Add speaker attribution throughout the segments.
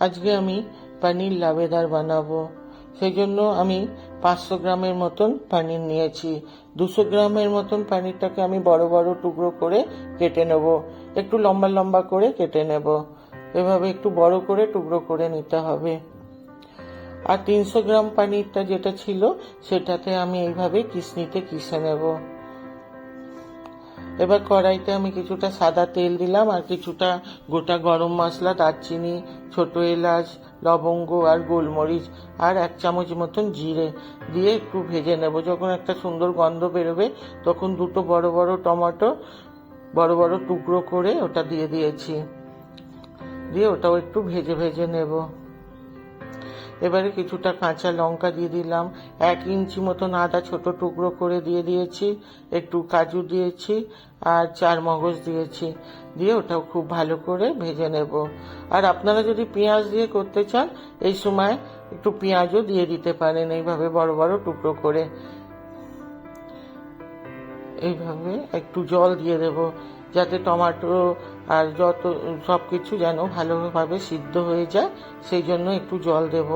Speaker 1: আজকে আমি পানির লাভেদার বানাবো। সেই জন্য আমি পাঁচশো গ্রামের মতন পানির নিয়েছি। দুশো গ্রামের মতন পানিরটাকে আমি বড় বড় টুকরো করে কেটে নেব। একটু লম্বা লম্বা করে কেটে নেব। এভাবে একটু বড় করে টুকরো করে নিতে হবে। আর তিনশো গ্রাম পানিরটা যেটা ছিল, সেটাতে আমি এইভাবে কিসনিতে কিসে নেব। এবার কড়াইতে আমি কিছুটা সাদা তেল দিলাম আর কিছুটা গোটা গরম মশলা, দারচিনি, ছোট এলাচ, লবঙ্গ আর গোলমরিচ আর এক চামচ মতন জিরে দিয়ে একটু ভেজে নেব। যখন একটা সুন্দর গন্ধ বেরোবে, তখন দুটো বড় বড় টমেটো, বড় বড় টুকরো করে ওটা দিয়ে দিয়েছি। দিয়ে ওটাও একটু ভেজে ভেজে নেব। এবারে কিছুটা কাঁচা লঙ্কা দিয়ে দিলাম। এক ইঞ্চি মতন আদা ছোট টুকরো করে দিয়ে দিয়েছি, একটু কাজু দিয়েছি আর চার মগজ দিয়েছি। দিয়ে ওটাও খুব ভালো করে ভেজে নেব। আর আপনারা যদি পেঁয়াজ দিয়ে করতে চান, এই সময় একটু পেঁয়াজও দিয়ে দিতে পারেন এইভাবে বড় বড় টুকরো করে। এইভাবে একটু জল দিয়ে দেব। যাতে টমেটো আর যত সব কিছু যেন ভালোভাবে সিদ্ধ হয়ে যায়, সেই জন্য একটু জল দেব।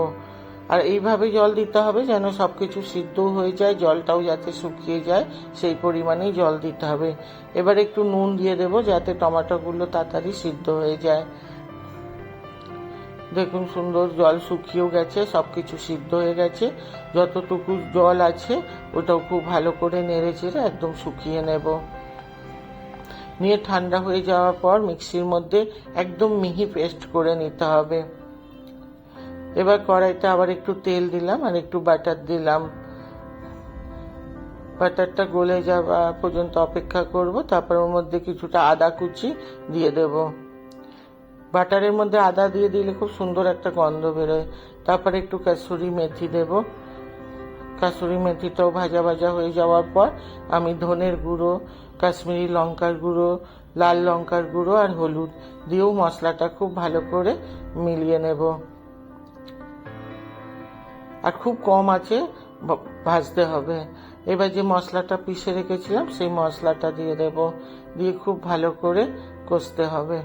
Speaker 1: আর এইভাবে জল দিতে হবে যেন সব কিছু সিদ্ধ হয়ে যায়, জলটাও যাতে শুকিয়ে যায়, সেই পরিমাণেই জল দিতে হবে। এবার একটু নুন দিয়ে দেব যাতে টমেটোগুলো তাড়াতাড়ি সিদ্ধ হয়ে যায়। দেখুন সুন্দর জল শুকিয়েও গেছে সব কিছু সিদ্ধ হয়ে গেছে। যতটুকু জল আছে, ওটাও খুব ভালো করে নেড়ে চেড়ে একদম শুকিয়ে নেব। নিয়ে ঠান্ডা হয়ে যাওয়ার পর মিক্সির মধ্যে একদম মিহি পেস্ট করে নিতে হবে। এবার কড়াইতে আবার একটু তেল দিলাম আর একটু বাটার দিলাম। বাটারটা গলে যাওয়া পর্যন্ত অপেক্ষা করব, তারপর ওর মধ্যে কিছুটা আদা কুচি দিয়ে দেব। বাটারের মধ্যে আদা দিয়ে দিলে খুব সুন্দর একটা গন্ধ বেরোয়। তারপর একটু কাসুরি মেথি দেব। কাসুরি মেথিটাও ভাজা ভাজা হয়ে যাওয়ার পর আমি ধনের গুঁড়ো, কাশ্মীরি লঙ্কার গুঁড়ো, লাল লঙ্কার গুঁড়ো আর হলুদ দিয়েও মশলাটা খুব ভালো করে মিলিয়ে নেব। আর খুব কম আছে ভাজতে হবে। এবার যে মশলাটা পিষে রেখেছিলাম, সেই মশলাটা দিয়ে দেব। দিয়ে খুব ভালো করে কষতে হবে।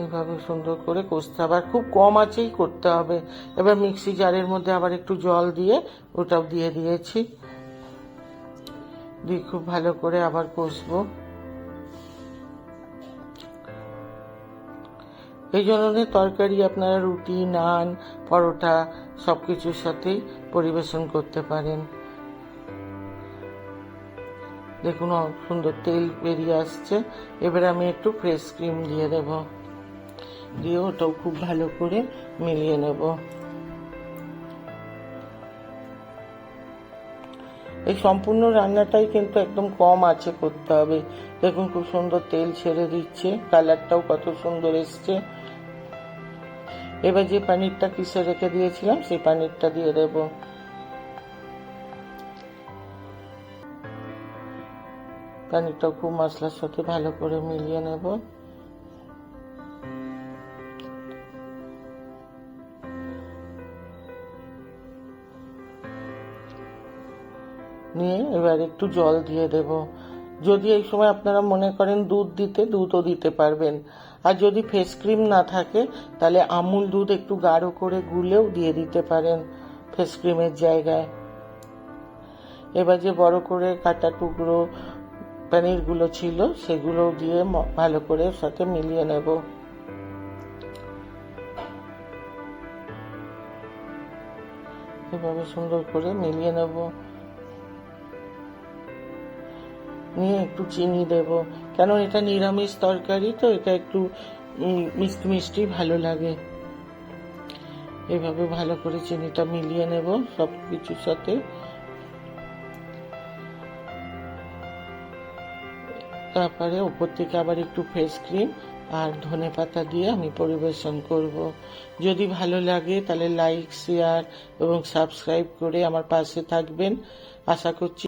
Speaker 1: এইভাবে সুন্দর করে কষতে হবে। আর খুব কম আছেই করতে হবে। এবার মিক্সি জারের মধ্যে আবার একটু জল দিয়ে ওটাও দিয়ে দিয়েছি। দিয়ে খুব ভালো করে আবার কষবো। এই ধরনের তরকারি আপনারা রুটি, নান, পরোটা সব কিছুর সাথেই পরিবেশন করতে পারেন। দেখুন সুন্দর তেল বেরিয়ে আসছে। এবার আমি একটু ফ্রেশ ক্রিম দিয়ে দেব। দিয়ে ওটাও খুব ভালো করে মিলিয়ে নেব। এই সম্পূর্ণ রান্নাটাই কিন্তু একদম কম আছে করতে হবে। দেখুন খুব সুন্দর তেল ছেড়ে দিচ্ছে, কালারটাও কত সুন্দর এসছে। এবার যে পানিরটা কিসে রেখে দিয়েছিলাম, সেই পানিরটা দিয়ে দেব। পানিরটাও খুব মশলার সাথে ভালো করে মিলিয়ে নেব। নিয়ে এবার একটু জল দিয়ে দেব। যদি এই সময় আপনারা মনে করেন দুধ দিতে, দুধও দিতে পারবেন। আর যদি ফেস ক্রিম না থাকে, তাহলে আমুল দুধ একটু গাঢ় করে গুলেও দিয়ে দিতে পারেন ফেস ক্রিমের জায়গায়। এবার যে বড় করে কাটা টুকরো পনিরগুলো ছিল, সেগুলো দিয়ে ভালো করে সাথে মিলিয়ে নেব। এভাবে সুন্দর করে মিলিয়ে নেব। নিয়ে একটু চিনি দেব। কেন এটা নিরামিষ তরকারি, তো এটা একটু মিষ্টি মিষ্টি ভালো লাগে। এভাবে ভালো করে চিনিটা মিলিয়ে নেব সব কিছুর সাথে। তারপরে উপর থেকে আবার একটু ফেস ক্রিম আর ধনে পাতা দিয়ে আমি পরিবেশন করব। যদি ভালো লাগে তাহলে লাইক, শেয়ার এবং সাবস্ক্রাইব করে আমার পাশে থাকবেন। আশা করছি